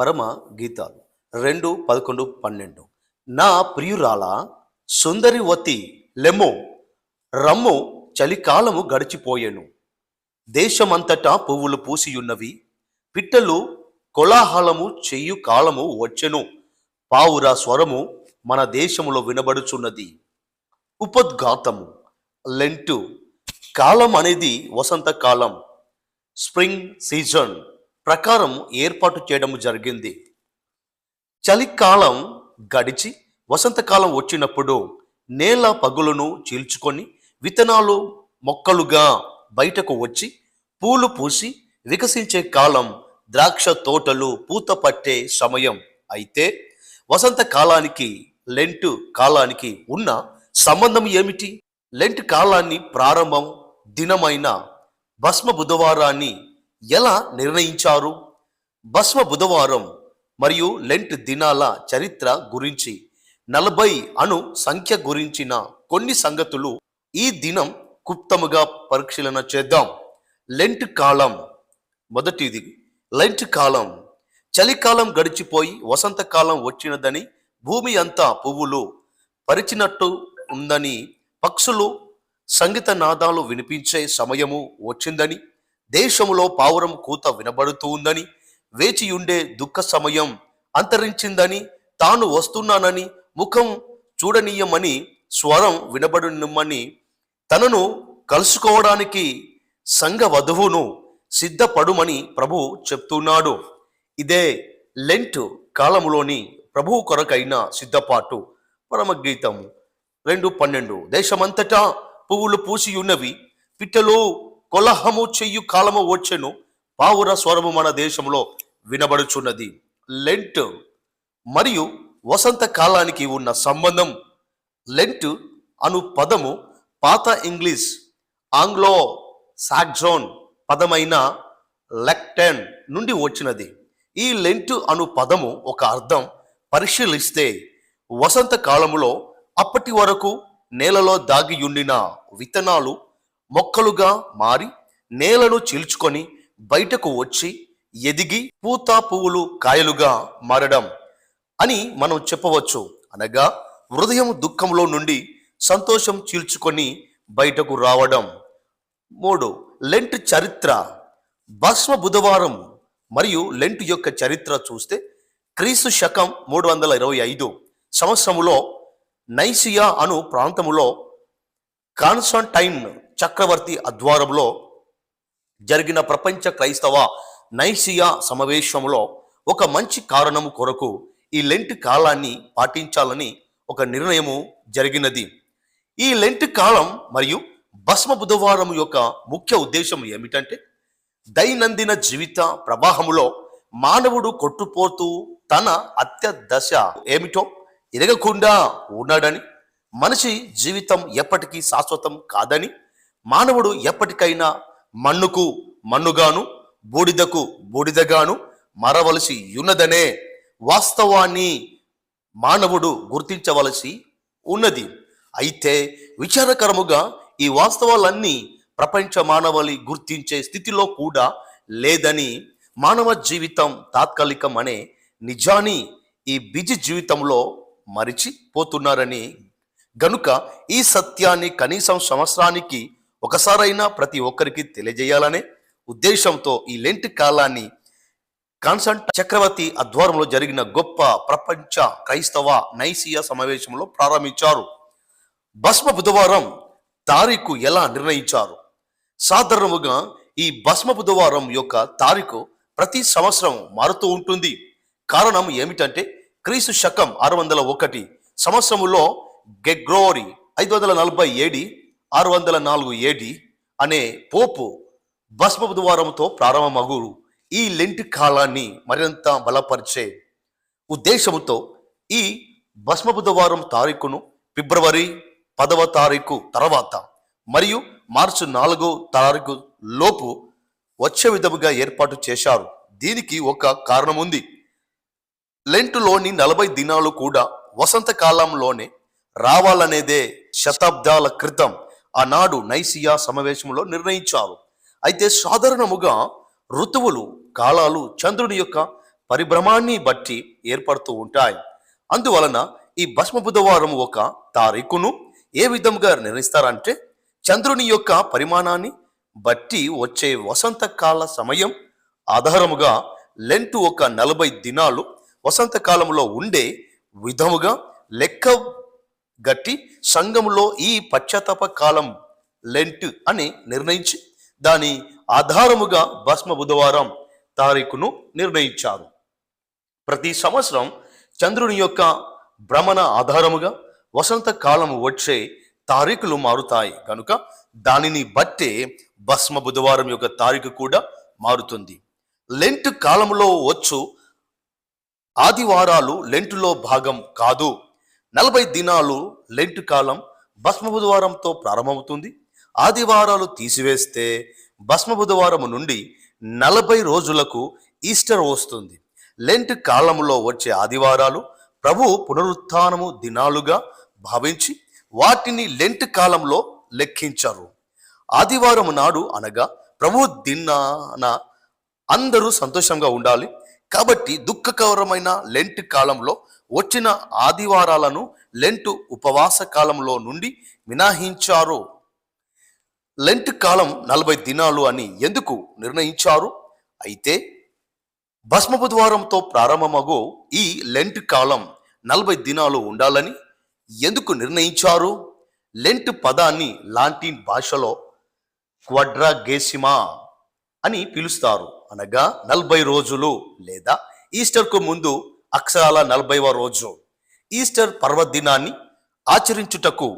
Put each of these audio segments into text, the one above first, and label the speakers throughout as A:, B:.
A: పరమ గీతాలు. రెండు పదకొండు పన్నెండు. నా ప్రియురాల సుందరివతి లెమో రమ్ము చలికాలము గడిచిపోయెను. దేశమంతటా పువ్వులు పూసియున్నవి పిట్టలు కోలాహలము చెయ్యు కాలము వచ్చెను. పావుర స్వరము మన దేశములో వినబడుచున్నది. ఉపద్ఘాతము లెంటు కాలం అనేది వసంతకాలం స్ప్రింగ్ సీజన్. ప్రకారం ఏర్పాటు చేయడం జరిగింది. చలికాలం గడిచి వసంతకాలం వచ్చినప్పుడు నేల పగులను చీల్చుకొని విత్తనాలు మొక్కలుగా బయటకు వచ్చి పూలు పూసి వికసించే కాలం ద్రాక్ష తోటలు పూత పట్టే సమయం. అయితే వసంత కాలానికి లెంట్ కాలానికి ఉన్న సంబంధం ఏమిటి? లెంట్ కాలాన్ని ప్రారంభం దినమైన భస్మ బుధవారాన్ని ఎలా నిర్ణయించారు? భస్మ బుధవారం మరియు లెంట్ దినాల చరిత్ర గురించి నలభై అను సంఖ్య గురించిన కొన్ని సంగతులు ఈ దినం గుప్తముగా పరిశీలన చేద్దాం. లెంట్ కాలం మొదటిది. లెంట్ కాలం చలికాలం గడిచిపోయి వసంతకాలం వచ్చినదని భూమి అంతా పువ్వులు పరిచినట్టు ఉందని పక్షులు సంగీత నాదాలు వినిపించే సమయము వచ్చిందని దేశములో పావురం కూత వినబడుతూ ఉందని వేచియుండే దుఃఖ సమయం అంతరించిందని తాను వస్తున్నానని ముఖం చూడనీయమని స్వరం వినబడునమని తనను కలుసుకోవడానికి సంఘ వధువును సిద్ధపడుమని ప్రభు చెప్తున్నాడు. ఇదే లెంట్ కాలములోని ప్రభువు కొరకైన సిద్ధపాటు. పరమగీతము రెండు పన్నెండు. దేశమంతటా పువ్వులు పూసి ఉన్నవి పిట్టలు కొలహము చెయ్యు కాలము వచ్చెను. పావుర స్వరము మన దేశంలో వినబడుచున్నది. లెంట్ మరియు వసంత కాలానికి ఉన్న సంబంధం. లెంట్ అను పదము పాత ఇంగ్లీష్ ఆంగ్లో సాక్జోన్ పదమైన లెక్టెన్ నుండి వచ్చినది. ఈ లెంట్ అను పదము ఒక అర్థం పరిశీలిస్తే వసంత కాలములో అప్పటి వరకు నేలలో దాగియుండిన విత్తనాలు మొక్కలుగా మారి నేలను చీల్చుకొని బయటకు వచ్చి ఎదిగి పూత పువ్వులు కాయలుగా మారడం అని మనం చెప్పవచ్చు. అనగా హృదయం దుఃఖంలో నుండి సంతోషం చీల్చుకొని బయటకు రావడం. మూడు లెంట్ చరిత్ర. భస్మ బుధవారం మరియు లెంట్ యొక్క చరిత్ర చూస్తే క్రీస్తు శకం మూడు వందల ఇరవై ఐదు సంవత్సరంలో నైసియా అను ప్రాంతములో కాన్స్టంటైన్ చక్రవర్తి ఆధ్వర్యంలో జరిగిన ప్రపంచ క్రైస్తవ నైసియా సమావేశంలో ఒక మంచి కారణము కొరకు ఈ లెంట్ కాలాన్ని పాటించాలని ఒక నిర్ణయము జరిగినది. ఈ లెంట్ కాలం మరియు భస్మ బుధవారం యొక్క ముఖ్య ఉద్దేశం ఏమిటంటే దైనందిన జీవిత ప్రవాహములో మానవుడు కొట్టుపోతూ తన అత్య దశ ఏమిటో ఎరగకుండా ఉన్నాడని మనిషి జీవితం ఎప్పటికీ శాశ్వతం కాదని మానవుడు ఎప్పటికైనా మన్నుకు మన్నుగాను బూడిదకు బూడిదగాను మరవలసి ఉన్నదనే వాస్తవాన్ని మానవుడు గుర్తించవలసి ఉన్నది. అయితే విచారకరముగా ఈ వాస్తవాలన్నీ ప్రపంచ మానవాళి గుర్తించే స్థితిలో కూడా లేదని మానవ జీవితం తాత్కాలికం అనే నిజాన్ని ఈ బిజీ జీవితంలో మరిచిపోతున్నారని గనుక ఈ సత్యాన్ని కనీసం సంవత్సరానికి ఒకసారైనా ప్రతి ఒక్కరికి తెలియజేయాలనే ఉద్దేశంతో ఈ లెంట్ కాలాన్ని కాన్సంట్ చక్రవర్తి ఆధ్వర్యంలో జరిగిన గొప్ప ప్రపంచ క్రైస్తవ నైసియా సమావేశంలో ప్రారంభించారు. భస్మ బుధవారం తారీఖు ఎలా నిర్ణయించారు? సాధారణముగా ఈ భస్మ బుధవారం యొక్క తారీఖు ప్రతి సంవత్సరం మారుతూ ఉంటుంది. కారణం ఏమిటంటే క్రీస్తు శకం ఆరు వందల ఒకటి సంవత్సరములో గెగ్రోరి ఐదు వందల నలభై ఏడి ఆరు వందల నాలుగు ఏడి అనే పోపు భస్మ బుధవారంతో ప్రారంభమగు ఈ లెంట్ కాలాన్ని మరింత బలపరిచే ఉద్దేశంతో ఈ భస్మ బుధవారం తారీఖును ఫిబ్రవరి పదవ తారీఖు తర్వాత మరియు మార్చి నాలుగో తారీఖు లోపు వచ్చే విధముగా ఏర్పాటు చేశారు. దీనికి ఒక కారణం ఉంది లెంటులోని నలభై దినాలు కూడా వసంత కాలంలోనే రావాలనేదే శతాబ్దాల క్రితం. ఆనాడు నైసియా సమావేశంలో నిర్ణయించారు. అయితే సాధారణముగా ఋతువులు కాలాలు చంద్రుని యొక్క పరిభ్రమాన్ని బట్టి ఏర్పడుతూ ఉంటాయి. అందువలన ఈ భస్మ బుధవారం ఒక తారీఖును ఏ విధంగా నిర్ణయిస్తారంటే చంద్రుని యొక్క పరిమాణాన్ని బట్టి వచ్చే వసంతకాల సమయం ఆధారముగా లెంటు ఒక నలభై దినాలు వసంతకాలంలో ఉండే విధముగా లెక్క గట్టి సంఘములో ఈ పశ్చాత్తాప కాలం లెంట్ అని నిర్ణయించి దాని ఆధారముగా భస్మ బుధవారం తారీఖును నిర్ణయించారు. ప్రతి సంవత్సరం చంద్రుని యొక్క భ్రమణ ఆధారముగా వసంత కాలం వచ్చే తారీఖులు మారుతాయి. కనుక దానిని బట్టే భస్మ బుధవారం యొక్క తారీఖు కూడా మారుతుంది. లెంట్ కాలంలో వచ్చు ఆదివారాలు లెంటులో భాగం కాదు. నలభై దినాలు లెంట్ కాలం భస్మ బుధవారంతో ప్రారంభమవుతుంది. ఆదివారాలు తీసివేస్తే భస్మ బుధవారం నుండి నలభై రోజులకు ఈస్టర్ వస్తుంది. లెంట్ కాలంలో వచ్చే ఆదివారాలు ప్రభు పునరుత్నము దినాలుగా భావించి వాటిని లెంట్ కాలంలో లెక్కించారు. ఆదివారం నాడు అనగా ప్రభు దినాన అందరూ సంతోషంగా ఉండాలి. కాబట్టి దుఃఖకరమైన లెంట్ కాలంలో వచ్చిన ఆదివారాలను లెంట్ ఉపవాస కాలంలో నుండి మినహాయించారు. లెంట్ కాలం నలభై దినాలు అని ఎందుకు నిర్ణయించారు? అయితే భస్మబుధవారంతో ప్రారంభమగు ఈ లెంట్ కాలం నలభై దినాలు ఉండాలని ఎందుకు నిర్ణయించారు? లెంట్ పదాన్ని లాంటిన్ భాషలో క్వడ్రాగేసిమా అని పిలుస్తారు అనగా నలభై రోజులు లేదా ఈస్టర్కు ముందు అక్షరాల నలభైవ రోజు ఈస్టర్ పర్వదినాన్ని ఆచరించుటకు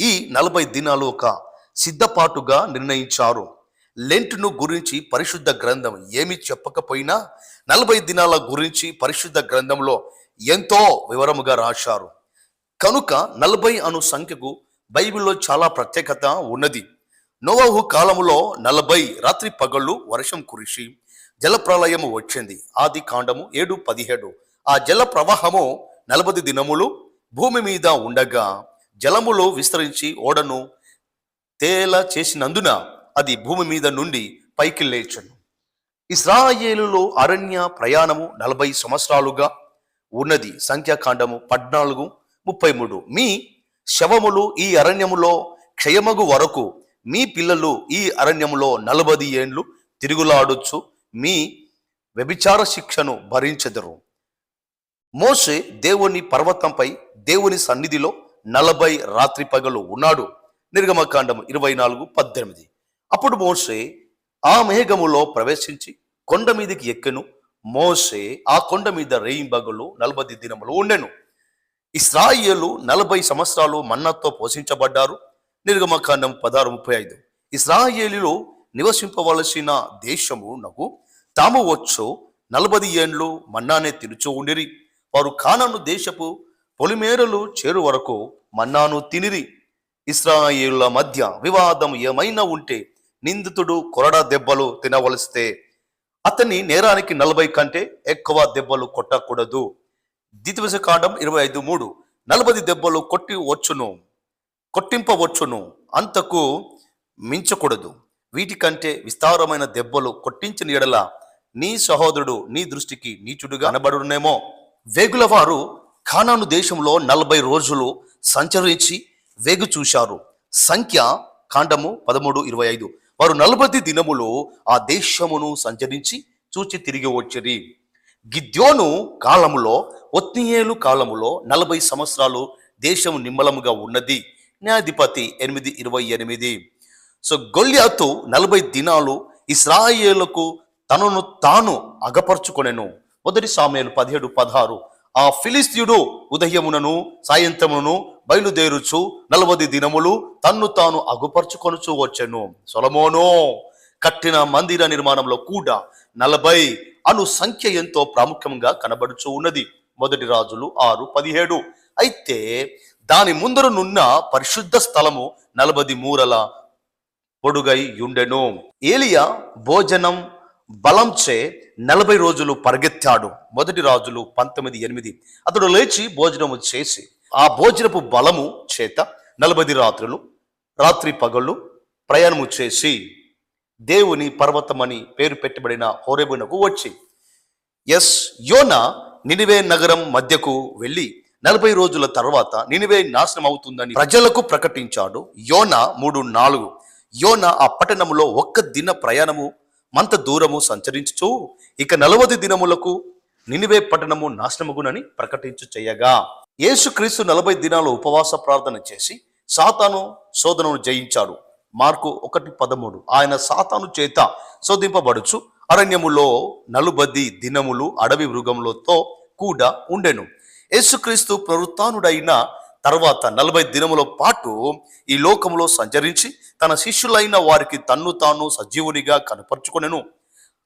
A: ఈ నలభై దినాలు ఒక సిద్ధపాటుగా నిర్ణయించారు. లెంట్ను గురించి పరిశుద్ధ గ్రంథం ఏమి చెప్పకపోయినా నలభై దినాల గురించి పరిశుద్ధ గ్రంథంలో ఎంతో వివరముగా రాశారు. కనుక నలభై అను సంఖ్యకు బైబిల్లో చాలా ప్రత్యేకత ఉన్నది. నోవాహు కాలములో నలభై రాత్రి పగళ్ళు వర్షం కురిసి జలప్రలయము వచ్చింది. ఆది కాండము ఏడు పదిహేడు. ఆ జల ప్రవాహము నలభై దినములు భూమి మీద ఉండగా జలములో విస్తరించి ఓడను తేల చేసినందున అది భూమి మీద నుండి పైకి లేచను. ఇస్రాయేలులో అరణ్య ప్రయాణము నలభై సంవత్సరాలుగా ఉన్నది సంఖ్యాకాండము పద్నాలుగు ముప్పై మూడు. మీ శవములు ఈ అరణ్యములో క్షయమగు వరకు మీ పిల్లలు ఈ అరణ్యములో నలభై ఏండ్లు తిరుగులాడొచ్చు మీ వ్యభిచార శిక్షను భరించెదరు. మోషే దేవుని పర్వతంపై దేవుని సన్నిధిలో నలభై రాత్రి పగలు ఉన్నాడు. నిర్గమకాండం ఇరవై నాలుగు పద్దెనిమిది. అప్పుడు మోషే ఆ మేఘములో ప్రవేశించి కొండ మీదకి ఎక్కెను. మోసే ఆ కొండ మీద రేయింబగలు నలభై దినములు ఉండెను. ఇస్రాయేలు నలభై సంవత్సరాలు మన్నాతో పోషించబడ్డారు. నిర్గమకాండం పదహారు ముప్పై ఐదు. ఇస్రాయేలీలో నివసింపవలసిన దేశము నగు. తాము వచ్చు నలభై ఏండ్లు మన్నానే తిరుచు ఉండిరి. వారు కానాను దేశపు పొలిమేరలు చేరు వరకు మన్నాను తినిరి. ఇస్రాయిల మధ్య వివాదం ఏమైనా ఉంటే నిందితుడు కొరడా దెబ్బలు తినవలస్తే అతని నేరానికి నలభై కంటే ఎక్కువ దెబ్బలు కొట్టకూడదు. ద్వితీయ కాండం ఇరవై ఐదు మూడు. నలభై దెబ్బలు కొట్టి వచ్చును కొట్టింపవచ్చును అంతకు మించకూడదు. వీటికంటే విస్తారమైన దెబ్బలు కొట్టించిన ఎడల నీ సహోదరుడు నీ దృష్టికి నీచుడుగా అనబడునేమో వేగుల వారు ఖానాను దేశంలో నలభై రోజులు సంచరించి వేగు చూశారు. సంఖ్య కాండము పదమూడు ఇరవై ఐదు. వారు నలభై దినములు ఆ దేశమును సంచరించి చూచి తిరిగి వచ్చిరి. గిద్యోను కాలములో ఒత్నియేలు కాలములో నలభై సంవత్సరాలు దేశం నిమ్మలముగా ఉన్నది. న్యాయాధిపతి ఎనిమిది ఇరవై ఎనిమిది. సో గొల్యాతు నలభై దినాలు ఇస్రాయేలకు తనను తాను అగపరుచుకొనెను. మొదటి సామ్యాలు పదిహేడు పదహారు. ఆ ఫిలిస్తీయుడు ఉదయమునను సాయంత్రమును బయలుదేరుచు నలభై దినములు తన్ను తాను అగుపరుచుకొనుచు వచ్చెను. సొలమోను కట్టిన మందిర నిర్మాణంలో కూడా నలభై అను సంఖ్య ఎంతో ప్రాముఖ్యంగా కనబడుచు ఉన్నది. మొదటి రాజులు ఆరు పదిహేడు. అయితే దాని ముందరనున్న పరిశుద్ధ స్థలము నలభై మూరల పొడుగై ఉండెను ఏలియా భోజనం బలంచే నలభై రోజులు పరిగెత్తాడు. మొదటి రాజులు పంతొమ్మిది ఎనిమిది. అతడు లేచి భోజనము చేసి ఆ భోజనపు బలము చేత నలభై రాత్రులు రాత్రి పగళ్ళు ప్రయాణము చేసి దేవుని పర్వతమని పేరు పెట్టబడిన హోరేబునకు వచ్చి ఎస్ యోన నినివే నగరం మధ్యకు వెళ్ళి నలభై రోజుల తర్వాత నినివే నాశనం అవుతుందని ప్రజలకు ప్రకటించాడు. యోన మూడు నాలుగు. యోన ఆ పట్టణములో ఒక్క దిన ప్రయాణము మంత దూరము సంచరించుచు ఇక నలవది దినములకు నినివే పట్టణము నాశనముగునని ప్రకటించు చేయగా. యేసుక్రీస్తు నలభై దినాలు ఉపవాస ప్రార్థన చేసి సాతాను శోధనను జయించాడు. మార్కు ఒకటి పదమూడు. ఆయన సాతాను చేత శోధింపబడుచు అరణ్యములో నలుబది దినములు అడవి మృగములతో కూడా ఉండెను. యేసుక్రీస్తు ప్రవృత్తానుడైన తర్వాత నలభై దినముల పాటు ఈ లోకంలో సంచరించి తన శిష్యులైన వారికి తన్ను తాను సజీవునిగా కనపరుచుకునేను.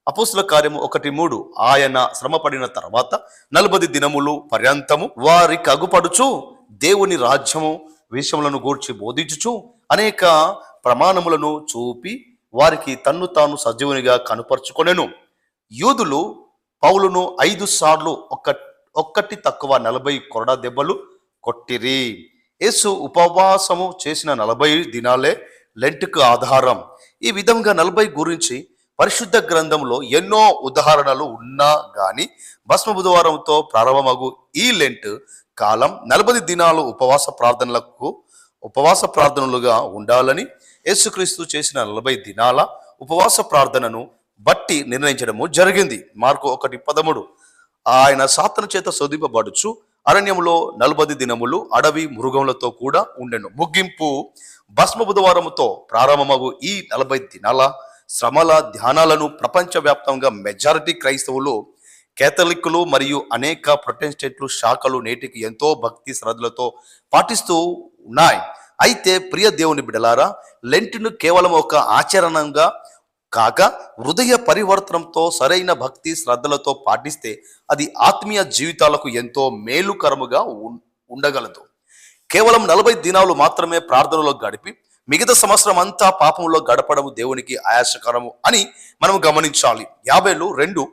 A: అపోసుల కార్యము ఒకటి మూడు. ఆయన శ్రమపడిన తర్వాత నలభై దినములు పర్యంతము వారికి అగుపడుచు దేవుని రాజ్యము విషయములను గూర్చి బోధించుచు అనేక ప్రమాణములను చూపి వారికి తన్ను తాను సజీవునిగా కనుపరుచుకొనెను. యూదులు పౌలును ఐదు సార్లు ఒక్క ఒక్కటి తక్కువ నలభై కొరడా దెబ్బలు కొట్టిరి. యేసు ఉపవాసము చేసిన నలభై దినాలే లెంట్కు ఆధారం. ఈ విధంగా నలభై గురించి పరిశుద్ధ గ్రంథంలో ఎన్నో ఉదాహరణలు ఉన్నా గాని భస్మ బుధవారంతో ప్రారంభమగు ఈ లెంట్ కాలం నలభై దినాలు ఉపవాస ప్రార్థనలకు ఉపవాస ప్రార్థనలుగా ఉండాలని యేసుక్రీస్తు చేసిన నలభై దినాల ఉపవాస ప్రార్థనను బట్టి నిర్ణయించడము జరిగింది. మార్కు ఒకటి పదమూడు. ఆయన సాతన చేత శోధింపబడుచు అరణ్యములో నలభై దినములు అడవి మృగములతో కూడా ఉండెను. ముగింపు భస్మ బుధవారముతో ప్రారంభమగు ఈ నలభై దినాల శ్రమల ధ్యానాలను ప్రపంచవ్యాప్తంగా మెజారిటీ క్రైస్తవులు కేథలిక్కులు మరియు అనేక ప్రొటెస్టెంట్లు శాఖలు నేటికి ఎంతో భక్తి శ్రద్ధలతో పాటిస్తూ ఉన్నాయి. అయితే ప్రియ దేవుని బిడలారా లెంట్ను కేవలం ఒక ఆచరణంగా కాక హృదయ పరివర్తనంతో సరైన భక్తి శ్రద్ధలతో పాటిస్తే అది ఆత్మీయ జీవితాలకు ఎంతో మేలుకరముగా ఉం- ఉండగలదు. కేవలం నలభై దినాలు మాత్రమే ప్రార్థనలో గడిపి మిగతా సంవత్సరం అంతా పాపంలో గడపడము దేవునికి ఆయాసకరము అని మనం గమనించాలి. యాభైలు రెండు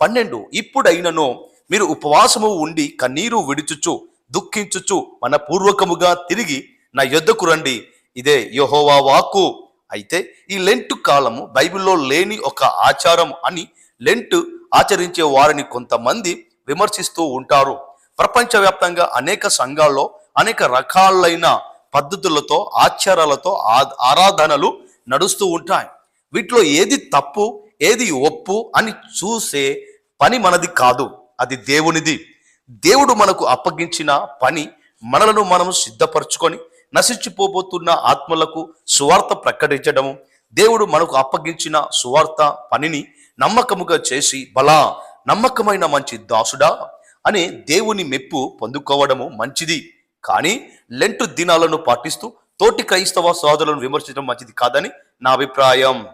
A: పన్నెండు ఇప్పుడైనను మీరు ఉపవాసము ఉండి కన్నీరు విడుచుచు దుఃఖించుచు మన పూర్వకముగా తిరిగి నా యొద్దకు రండి. ఇదే యహోవా వాక్కు. అయితే ఈ లెంట్ కాలము బైబిల్లో లేని ఒక ఆచారం అని లెంట్ ఆచరించే వారిని కొంతమంది విమర్శిస్తూ ఉంటారు. ప్రపంచవ్యాప్తంగా అనేక సంఘాల్లో అనేక రకాలైన పద్ధతులతో ఆచారాలతో ఆ- ఆరాధనలు నడుస్తూ ఉంటాయి. వీటిలో ఏది తప్పు ఏది ఒప్పు అని చూసే పని మనది కాదు. అది దేవునిది. దేవుడు మనకు అప్పగించిన పని మనలను మనం సిద్ధపరచుకొని నశించిపోబోతున్న ఆత్మలకు సువార్త ప్రకటించడము. దేవుడు మనకు అప్పగించిన సువార్త పనిని నమ్మకముగా చేసి బలా నమ్మకమైన మంచి దాసుడా అని దేవుని మెప్పు పొందుకోవడము మంచిది. కానీ లెంటు దినాలను పాటిస్తూ తోటి క్రైస్తవ సోదరులను విమర్శించడం మంచిది కాదని నా అభిప్రాయం.